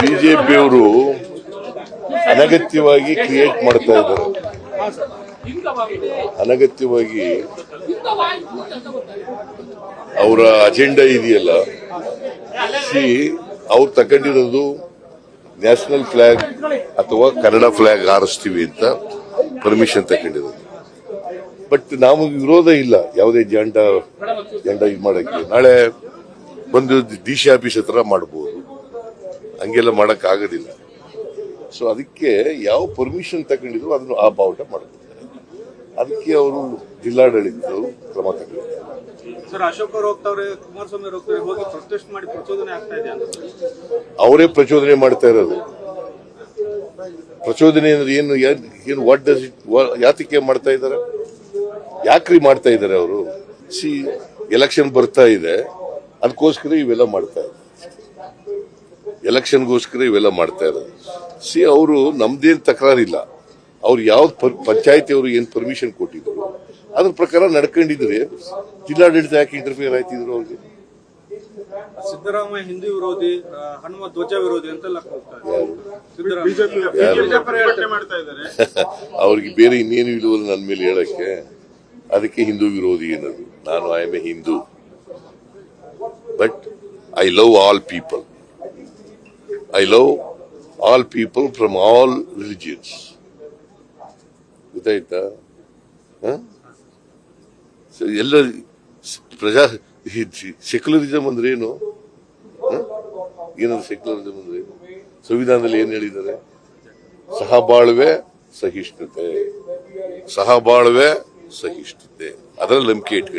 ಬಿಜೆಪಿಯವರು ಅನಗತ್ಯವಾಗಿ ಕ್ರಿಯೇಟ್ ಮಾಡ್ತಾ ಇದ್ದಾರೆ. ಅನಗತ್ಯವಾಗಿ ಅವರ ಅಜೆಂಡಾ ಇದೆಯಲ್ಲ. ಸಿ, ಅವ್ರು ತಗೊಂಡಿರೋದು ನ್ಯಾಷನಲ್ ಫ್ಲಾಗ್ ಅಥವಾ ಕನ್ನಡ ಫ್ಲಾಗ್ ಹಾರಿಸ್ತೀವಿ ಅಂತ ಪರ್ಮಿಷನ್ ತಗೊಂಡಿರೋದು. ಬಟ್ ನಾವು ವಿರೋಧ ಇಲ್ಲ. ಯಾವುದೇ ಜಂಡ ಜಂಡ ಇದು ಮಾಡಕ್ಕೆ. ನಾಳೆ ಬಂದು ಡಿ ಸಿ ಆಫೀಸ್ ಹತ್ರ ಮಾಡಬಹುದು ಹಂಗೆಲ್ಲ ಮಾಡಕ್ ಆಗೋದಿಲ್ಲ ಸೊ ಅದಕ್ಕೆ ಯಾವ ಪರ್ಮಿಷನ್ ತಗೊಂಡಿದ್ರು ಅದನ್ನು ಆ ಬಾವುಟ ಮಾಡ್ತಾರೆ ಅದಕ್ಕೆ ಅವರು ಜಿಲ್ಲಾಡಳಿತ ಕ್ರಮ ತಗೊಂಡಿದ್ದಾರೆ. ಸರ್ ಅಶೋಕ್ ಅವ್ರು ಹೋಗ್ತಾವ್ರೆ ಕುಮಾರಸ್ವಾಮಿ ಅವ್ರು ಹೋಗ್ತಾರೆ ಹೋಗಿ ಪ್ರೊಟೆಸ್ಟ್ ಮಾಡಿ ಪ್ರಚೋದನೆ ಆಗ್ತಾ ಇದೆ ಅಂತ. ಅವರೇ ಪ್ರಚೋದನೆ ಮಾಡ್ತಾ ಇರೋದು. ಪ್ರಚೋದನೆ ಅಂದ್ರೆ ಏನು ಏನು ವಾಟ್ ಡಸ್ ಇಟ್ ಯಾತಕ್ಕೆ ಮಾಡ್ತಾ ಇದ್ದಾರೆ? ಯಾಕ್ರಿ ಮಾಡ್ತಾ ಇದ್ದಾರೆ ಅವರು? ಸಿ ಎಲೆಕ್ಷನ್ ಬರ್ತಾ ಇದೆ. ಅದಕ್ಕೋಸ್ಕರ ಇವೆಲ್ಲ ಮಾಡ್ತಾ ಇದ್ದಾರೆ. ಎಲೆಕ್ಷನ್ಗೋಸ್ಕರ ಇವೆಲ್ಲ ಮಾಡ್ತಾ ಇರೋದು. ಸಿ ಅವರು ನಮ್ದೇನು ತಕರಾರಿಲ್ಲ. ಅವ್ರು ಯಾವ್ದು ಪಂಚಾಯತಿ ಅವರು ಏನು ಪರ್ಮಿಷನ್ ಕೊಟ್ಟಿದ್ರು. ಅದ್ರ ಪ್ರಕಾರ ನಡ್ಕೊಂಡಿದ್ರೆ ಜಿಲ್ಲಾಡಳಿತ ಯಾಕೆ ಇಂಟರ್ಫಿಯರ್ ಆಯ್ತಿದ್ರು ಅವ್ರಿಗೆ? ಸಿದ್ದರಾಮಯ್ಯ ಹಿಂದೂ ವಿರೋಧಿ ಹನುಮ ಧ್ವಜ ಅಂತೆಲ್ಲ ಅವ್ರಿಗೆ ಬೇರೆ ಇನ್ನೇನು ಇಲ್ಲವಲ್ಲ ನನ್ನ ಮೇಲೆ ಹೇಳಕ್ಕೆ ಅದಕ್ಕೆ ಹಿಂದೂ ವಿರೋಧಿ ಏನದು? ನಾನು I am a Hindu. But I love all people I love all people from all religions ಗೊತ್ತಾಯ್ತಾ? ಎಲ್ಲ ಪ್ರಜಾ ಸೆಕ್ಯುಲರಿಸಮ್ ಅಂದ್ರೆ ಏನು? ಏನದು ಸೆಕ್ಯುಲರಿಸಮ್ ಅಂದ್ರೆ? ಸಂವಿಧಾನದಲ್ಲಿ ಏನ್ ಹೇಳಿದ್ದಾರೆ? ಸಹಬಾಳ್ವೆ ಸಹಿಷ್ಣುತೆ. ಸಹಬಾಳ್ವೆ ಸಹಿಷ್ಣುತೆ. ಅದರಲ್ಲಿ ನಂಬಿಕೆ ಇಟ್ಕೊಂಡು.